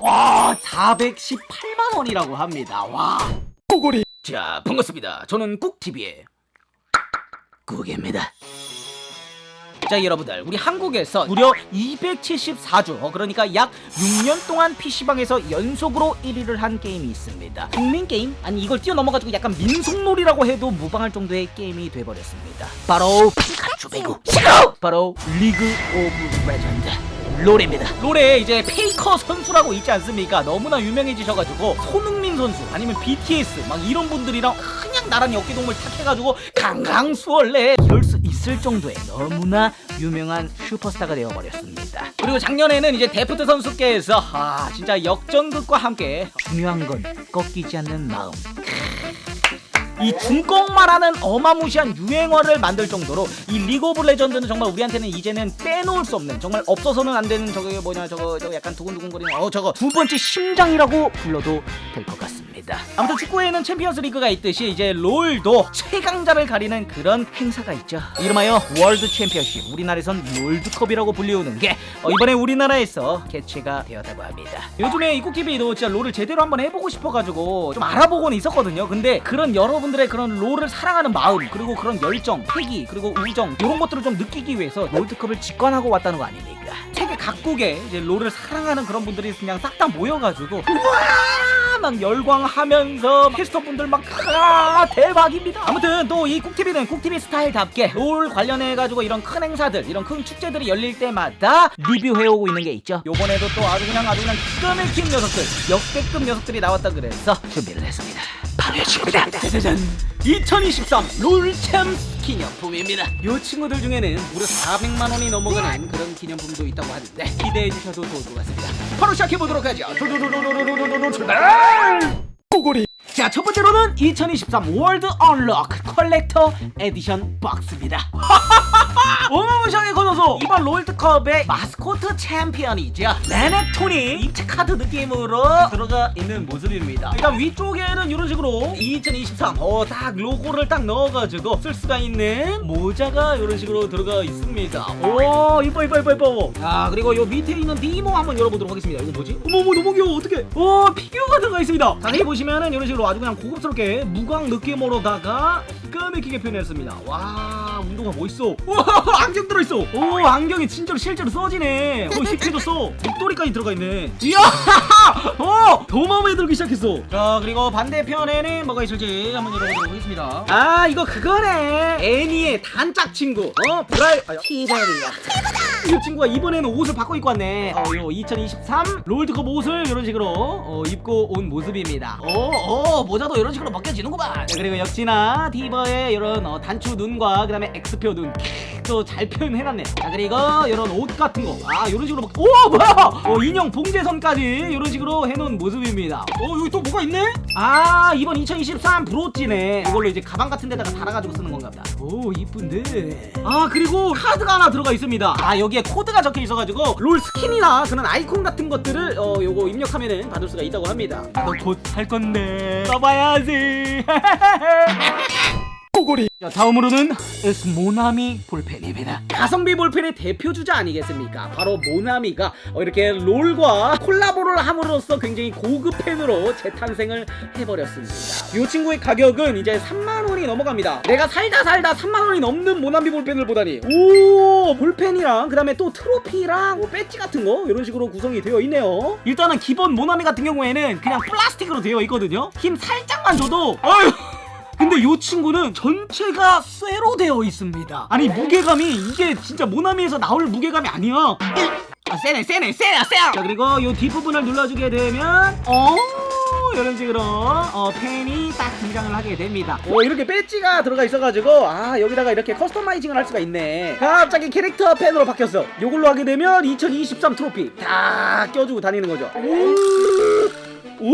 와 418만 원이라고 합니다. 와. 꼬골이 자 반갑습니다. 저는 꾹TV의 꾹입니다. 자 여러분들 우리 한국에서 무려 274주 어, 그러니까 약 6년 동안 PC방에서 연속으로 1위를 한 게임이 있습니다 국민 게임? 아니 이걸 뛰어넘어가지고 약간 민속놀이라고 해도 무방할 정도의 게임이 돼버렸습니다 바로 피카츄 배구! 바로 리그 오브 레전드 롤입니다. 롤에 이제 페이커 선수라고 있지 않습니까? 너무나 유명해지셔가지고 손흥민 선수 아니면 BTS 막 이런 분들이랑 그냥 나란히 어깨동물 탁 해가지고 강강수월래 이럴 수 있을 정도의 너무나 유명한 슈퍼스타가 되어버렸습니다. 그리고 작년에는 이제 데프트 선수께서 아 진짜 역전극과 함께 중요한 건 꺾이지 않는 마음. 이 중꺾말하는 어마무시한 유행어를 만들 정도로 이 리그 오브 레전드는 정말 우리한테는 이제는 빼놓을 수 없는 정말 없어서는 안 되는 저게 뭐냐 저거 저거 약간 두근두근거리는 어 저거 두 번째 심장이라고 불러도 될 것 같습니다. 아무튼 축구에는 챔피언스 리그가 있듯이 이제 롤도 최강자를 가리는 그런 행사가 있죠. 이름하여 월드 챔피언십 우리나라에선 롤드컵이라고 불리우는 게 어, 이번에 우리나라에서 개최가 되었다고 합니다. 요즘에 이국TV도 진짜 롤을 제대로 한번 해보고 싶어가지고 좀 알아보고는 있었거든요. 근데 그런 여러분들 의 그런 롤을 사랑하는 마음 그리고 그런 열정, 패기 그리고 우정 이런 것들을 좀 느끼기 위해서 롤드컵을 직관하고 왔다는 거 아닙니까? 세계 각국에 이제 롤을 사랑하는 그런 분들이 그냥 싹 다 모여가지고 우와 막 열광하면서 캐스터 분들 막 아, 대박입니다. 아무튼 또이 쿡TV는 쿡TV 스타일답게 롤 관련해가지고 이런 큰 행사들 이런 큰 축제들이 열릴 때마다 리뷰해오고 있는 게 있죠. 요번에도 또 아주 그냥 아주 그냥 기가 막힌 녀석들 역대급 녀석들이 나왔다 그래서 준비를 했습니다. 이 친구다. 짜자잔. 2023 롤챔스 기념품입니다. 이 친구들 중에는 무려 400만 원이 넘어가는 그런 기념품도 있다고 하는데 기대해 주셔도 좋을 것 같습니다. 바로 시작해 보도록 하죠. 도도도도도도도도 출발! 꼬골이 자, 첫 번째로는 2023 월드 언럭 컬렉터 에디션 박스입니다. 어마무시하게 커져서 이번 롤드컵의 마스코트 챔피언이죠. 레넥톤이 입체 카드 느낌으로 들어가 있는 모습입니다. 일단 위쪽에는 이런 식으로 2023 어, 딱 로고를 딱 넣어가지고 쓸 수가 있는 모자가 이런 식으로 들어가 있습니다. 오, 이뻐 이뻐 이뻐 이뻐. 아, 그리고 요 밑에 있는 디모 한번 열어보도록 하겠습니다. 이거 뭐지? 어머 어머 너무 귀여워. 어떡해? 오, 피규어가 들어가 있습니다. 자세히 보시면은 이런 식으로 아주 그냥 고급스럽게 무광 느낌으로다가 기가 막히게 표현했습니다. 와, 운동화 멋있어. 우와, 안경 들어있어. 오, 안경이 진짜로 실제로 써지네. 오, 힙해도 써. 목도리까지 들어가 있네. 이야, 어, 더 마음에 들기 시작했어. 자, 그리고 반대편에는 뭐가 있을지 한번 열어보도록 하겠습니다. 아, 이거 그거네. 애니의 단짝 친구. 어, 브라이, 아, 티베리야. 이 친구가 이번에는 옷을 바꿔 입고 왔네. 어, 요 2023 롤드컵 옷을 이런 식으로 어, 입고 온 모습입니다. 오, 오, 모자도 이런 식으로 벗겨지는구만. 자, 그리고 역시나 디버의 이런 어, 단추 눈과 그다음에 X표 눈. 또 잘 표현해놨네. 자, 그리고 이런 옷 같은 거. 아, 이런 식으로 막, 오, 뭐야! 어, 인형 봉제선까지 이런 식으로 해놓은 모습입니다. 어, 여기 또 뭐가 있네? 아, 이번 2023 브로찌네. 이걸로 이제 가방 같은 데다가 달아가지고 쓰는 건가 보다. 오, 이쁜데. 아, 그리고 카드가 하나 들어가 있습니다. 아, 여기에 코드가 적혀 있어가지고 롤 스킨이나 그런 아이콘 같은 것들을 어, 요거 입력하면은 받을 수가 있다고 합니다. 너곧할 건데. 써봐야지. 꼬골이 자, 다음으로는 에스 모나미 볼펜입니다. 가성비 볼펜의 대표 주자 아니겠습니까? 바로 모나미가 어, 이렇게 롤과 콜라보를 함으로써 굉장히 고급 펜으로 재탄생을 해버렸습니다. 이 친구의 가격은 이제 3만 원이 넘어갑니다. 내가 살다 살다 3만 원이 넘는 모나미 볼펜을 보다니. 오, 볼펜이랑 그다음에 또 트로피랑 뭐 배지 같은 거 이런 식으로 구성이 되어 있네요. 일단은 기본 모나미 같은 경우에는 그냥 플라스틱으로 되어 있거든요. 힘 살짝만 줘도 어휴. 근데 이 친구는 전체가 쇠로 되어 있습니다. 아니 무게감이 이게 진짜 모나미에서 나올 무게감이 아니야. 아 세네 세네 세야 세야. 자 그리고 이 뒷부분을 눌러주게 되면 어 이런 식으로 어, 펜이 딱 등장을 하게 됩니다. 오 이렇게 배지가 들어가 있어가지고 아 여기다가 이렇게 커스터마이징을 할 수가 있네. 갑자기 캐릭터 펜으로 바뀌었어. 이걸로 하게 되면 2023 트로피 다 껴주고 다니는 거죠. 오. 오?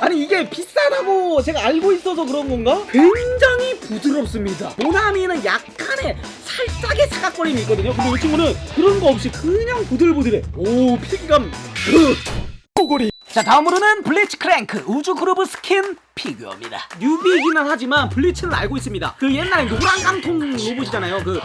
아니 이게 비싸다고 제가 알고 있어서 그런 건가? 굉장히 부드럽습니다. 모나미는 약간의 살짝의 사각거림이 있거든요. 근데 이 친구는 그런 거 없이 그냥 부들부들해. 오 필기감. 으. 꼬골이 자 다음으로는 블리치 크랭크 우주 그루브 스킨 피규어입니다. 뉴비이기는 하지만 블리치는 알고 있습니다. 그 옛날에 노란 깡통 로봇이잖아요. 그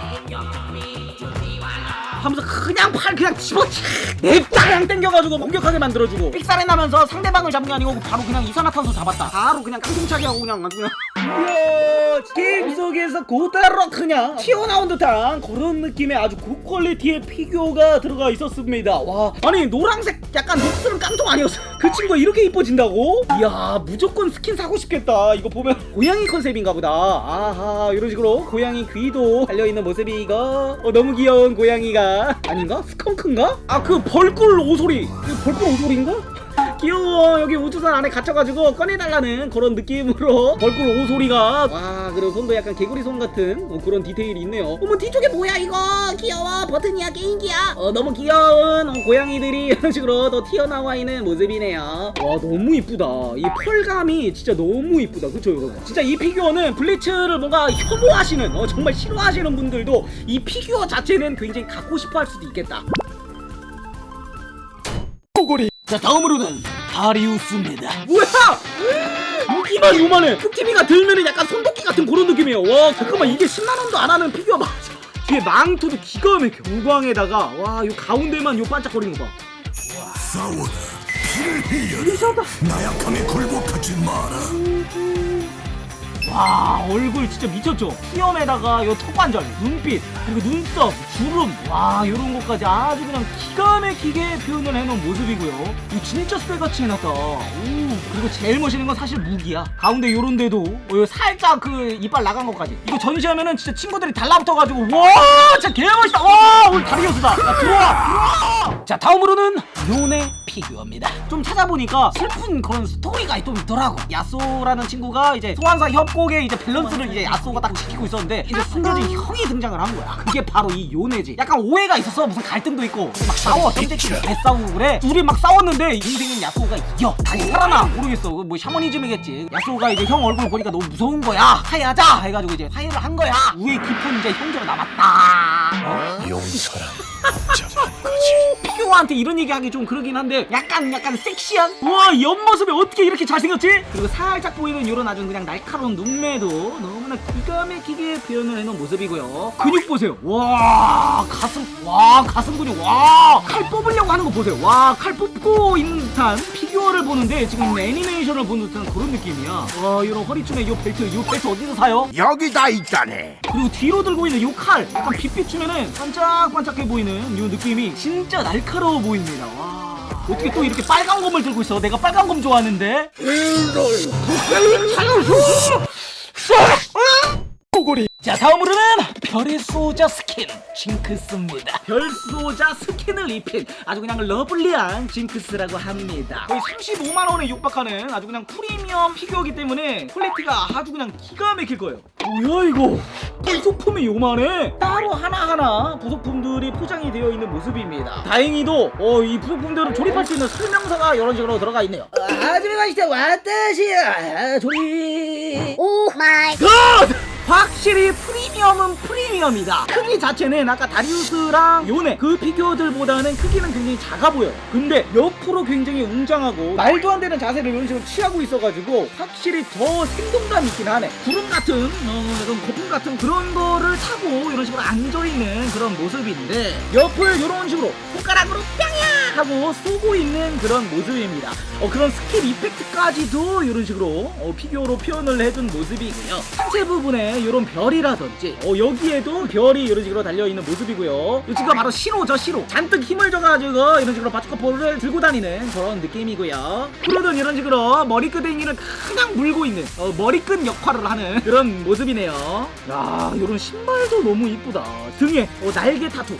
하면서 그냥 팔 그냥 집어치 냅다 그냥 땡겨가지고 공격하게 만들어주고. 삑사리 나면서 상대방을 잡는 게 아니고 바로 그냥 이산화탄소 잡았다. 바로 그냥 깡통차기 하고 그냥 아주 그냥 이야 게임 속에서 그대로 그냥 튀어나온 듯한 그런 느낌의 아주 고퀄리티의 피규어가 들어가 있었습니다 와 아니 노란색 약간 녹슬은 깡통 아니었어 그 친구가 이렇게 이뻐진다고? 이야 무조건 스킨 사고 싶겠다 이거 보면 고양이 컨셉인가 보다 아하 이런 식으로 고양이 귀도 달려있는 모습이 이거 어, 너무 귀여운 고양이가 아닌가? 스컹크인가? 아 그 벌꿀 오소리 그 벌꿀 오소리인가? 귀여워. 여기 우주선 안에 갇혀가지고 꺼내달라는 그런 느낌으로 벌꿀 오소리가. 와 그리고 손도 약간 개구리 손 같은 어, 그런 디테일이 있네요. 어머 뒤쪽에 뭐야 이거? 귀여워. 버튼이야 게임기야. 어 너무 귀여운 어, 고양이들이 이런 식으로 더 튀어나와 있는 모습이네요. 와 너무 이쁘다. 이 펄감이 진짜 너무 이쁘다. 그쵸 여러분? 진짜 이 피규어는 블리츠를 뭔가 혐오하시는 어, 정말 싫어하시는 분들도 이 피규어 자체는 굉장히 갖고 싶어 할 수도 있겠다 자 다음으로는 다리우스입니다. 뭐야? 무기만 요만해. 흑티비가 들면은 약간 손도끼 같은 그런 느낌이에요. 와 잠깐만 이게 10만원도 안 하는 피규어 맞아 뒤에 망토도 기가 막혀. 무광에다가 와 요 가운데만 요 반짝거리는 거 봐. 싸워라. 피를 흘려라. 나약함에 굴복하지 마라 와 얼굴 진짜 미쳤죠? 피염에다가 요 턱관절 눈빛 그리고 눈썹 주름. 와 요런 것까지 아주 그냥 기가 막히게 표현을 해놓은 모습이고요. 이거 진짜 쇠같이 해놨다. 오 그리고 제일 멋있는 건 사실 무기야. 가운데 요런 데도 어, 요 살짝 그 이빨 나간 것까지. 이거 전시하면은 진짜 친구들이 달라붙어가지고 와 진짜 개멋있다. 와 오늘 다리우스다. 야, 들어와. 들어와. 자 다음으로는 요네 피규어입니다. 좀 찾아보니까 슬픈 그런 스토리가 좀 있더라고. 야쏘라는 친구가 이제 소환사 협곡에 이제 밸런스를 이제 야쏘가 딱 지키고 있었는데 이제 숨겨진 형이 등장을 한 거야. 그게 바로 이 요네지. 약간 오해가 있었어 무슨 갈등도 있고 막 싸워. 땡땡끼리 개 싸우고 그래 둘이 막 싸웠는데 인생은 야쏘가 이겨. 다시 살아나 모르겠어. 그뭐 샤머니즘이겠지. 야쏘가 이제 형 얼굴 보니까 너무 무서운 거야. 화해하자! 해가지고 이제 화해를 한 거야. 우애 깊은 이제 형제가 남았다. 용서란 복잡한 거지. 피규어한테 이런 얘기하기 좀 그러긴 한데 약간 약간 섹시한? 와 옆모습이 어떻게 이렇게 잘생겼지? 그리고 살짝 보이는 이런 아주 그냥 날카로운 눈매도 너무나 기가 막히게 표현을 해놓은 모습이고요. 근육 보세요. 와 가슴 와 가슴 근육 와 칼 뽑으려고 하는 거 보세요. 와 칼 뽑고 있는 듯한 피규어를 보는데 지금 애니메이션을 보는 듯한 그런 느낌이야. 와 이런 허리춤에 이 벨트 이 벨트 어디서 사요? 여기다 있다네. 그리고 뒤로 들고 있는 요 칼 약간 빛빛 주면은 반짝반짝해 보이는 요 느낌이 진짜 날카로워 보입니다. 와 어떻게 또 이렇게 빨간 검을 들고 있어? 내가 빨간 검 좋아하는데 자 다음으로는 별의 소자 스킨 징크스입니다. 별 소자 스킨을 입힌 아주 그냥 러블리한 징크스라고 합니다. 거의 35만원에 육박하는 아주 그냥 프리미엄 피규어이기 때문에 퀄리티가 아주 그냥 기가 막힐 거예요. 뭐야 이거? 부속품이 요만해? 따로 하나하나 부속품들이 포장이 되어 있는 모습입니다. 다행히도 어, 이 부속품들을 조립할 수 있는 설명서가 이런 식으로 들어가 있네요. 하지메 마시테 와타시야. 조립. 오 마이 굿! 확실히 프리미엄은 프리미엄이다. 크기 자체는 아까 다리우스랑 요네 그 피규어들보다는 크기는 굉장히 작아 보여요. 근데 옆으로 굉장히 웅장하고 말도 안 되는 자세를 이런 식으로 취하고 있어가지고 확실히 더 생동감 있긴 하네. 구름 같은 어, 그런 거품 같은 그런 거를 타고 이런 식으로 앉아 있는 그런 모습인데 옆을 이런 식으로 손가락으로 뿅야 하고 쏘고 있는 그런 모습입니다. 어, 그런 스킬 이펙트까지도 이런 식으로 어, 피규어로 표현을 해준 모습이고요. 상체 부분에 이런 별이라든지 어, 여기에도 별이 이런 식으로 달려있는 모습이고요. 이 친구가 바로 시로죠 시로. 잔뜩 힘을 줘가지고 이런 식으로 바주카포를 들고 다니는 그런 느낌이고요. 그러던 이런 식으로 머리끄댕이를 그냥 물고 있는 어, 머리끈 역할을 하는 그런 모습이네요. 야 이런 신발도 너무 이쁘다. 등에 어, 날개 타투.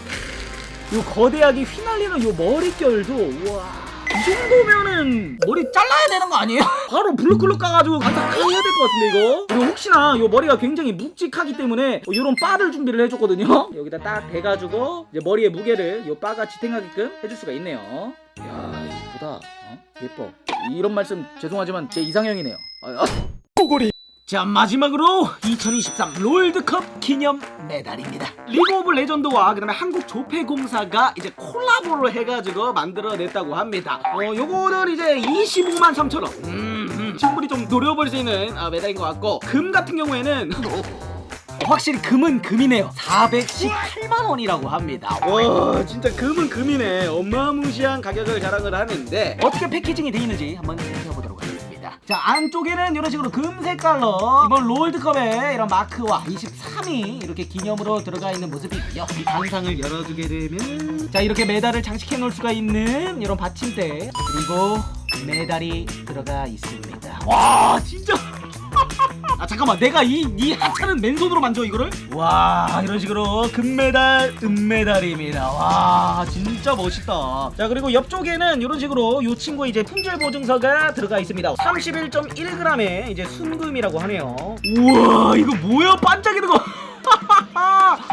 요 거대하게 휘날리는 요 머릿결도 우와 이 정도면은 머리 잘라야 되는 거 아니에요? 바로 블루클럽 가가지고 간단하게 해야 될 것 같은데 이거 그리고 혹시나 요 머리가 굉장히 묵직하기 때문에 어, 요런 바를 준비를 해줬거든요 여기다 딱 대가지고 이제 머리에 무게를 요 바가 지탱하게끔 해줄 수가 있네요 이야 이쁘다 어? 예뻐 이런 말씀 죄송하지만 제 이상형이네요 아, 아. 자 마지막으로 2023 롤드컵 기념 메달입니다. 리그 오브 레전드와 그다음에 한국 조폐공사가 이제 콜라보를 해가지고 만들어냈다고 합니다. 어 요거는 이제 25만 3천 원 음, 음, 충분히 좀 노려볼 수 있는 아, 메달인 것 같고 금 같은 경우에는 확실히 금은 금이네요. 418만 원이라고 합니다. 와 진짜 금은 금이네. 어마무시한 가격을 자랑을 하는데. 어떻게 패키징이 돼 있는지 한번 살펴보도록 하겠습니다 자 안쪽에는 이런 식으로 금 색깔로 이번 롤드컵에 이런 마크와 23이 이렇게 기념으로 들어가 있는 모습이고요. 이 단상을 열어주게 되면 자 이렇게 메달을 장식해 놓을 수가 있는 이런 받침대. 그리고 메달이 들어가 있습니다. 와 진짜 아 잠깐만 내가 이이 하찮은 맨손으로 만져 이거를? 와 이런 식으로 금메달 은메달입니다. 와 진짜 멋있다. 자 그리고 옆쪽에는 이런 식으로 이 친구 이제 품질 보증서가 들어가 있습니다. 31.1g의 이제 순금이라고 하네요. 우와 이거 뭐야 반짝이는 거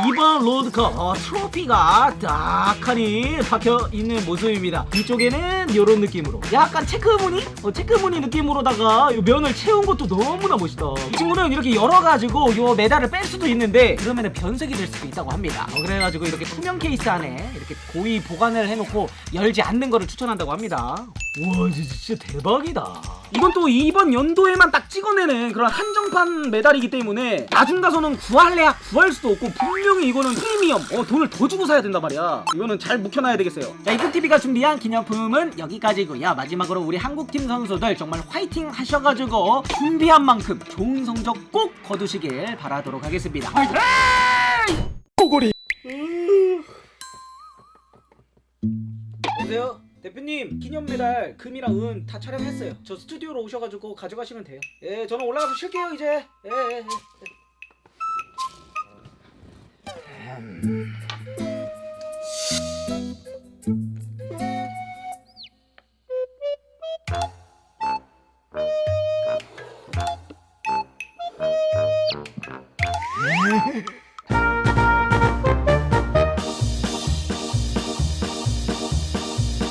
이번 로드컵 어, 트로피가 딱하니 박혀 있는 모습입니다. 이쪽에는 이런 느낌으로 약간 체크 무늬? 어, 체크 무늬 느낌으로다가 이 면을 채운 것도 너무나 멋있다. 이 친구는 이렇게 열어가지고 이 메달을 뺄 수도 있는데 그러면 변색이 될 수도 있다고 합니다. 어, 그래가지고 이렇게 투명 케이스 안에 이렇게 고이 보관을 해놓고 열지 않는 거를 추천한다고 합니다. 우와 진짜 대박이다. 이건 또 이번 연도에만 딱 찍어내는 그런 한정판 메달이기 때문에 나중 가서는 구할래야 구할 수도 없고 분명히 이거는 프리미엄. 어 돈을 더 주고 사야 된단 말이야. 이거는 잘 묵혀놔야 되겠어요. 자 이프TV가 준비한 기념품은 여기까지고요. 마지막으로 우리 한국팀 선수들 정말 화이팅 하셔가지고 준비한 만큼 좋은 성적 꼭 거두시길 바라도록 하겠습니다. 꼬골이 여보세요? 대표님 기념 메달 금이랑 은 다 촬영했어요. 저 스튜디오로 오셔가지고 가져가시면 돼요. 예 저는 올라가서 쉴게요 이제. 예, 예, 예. Um.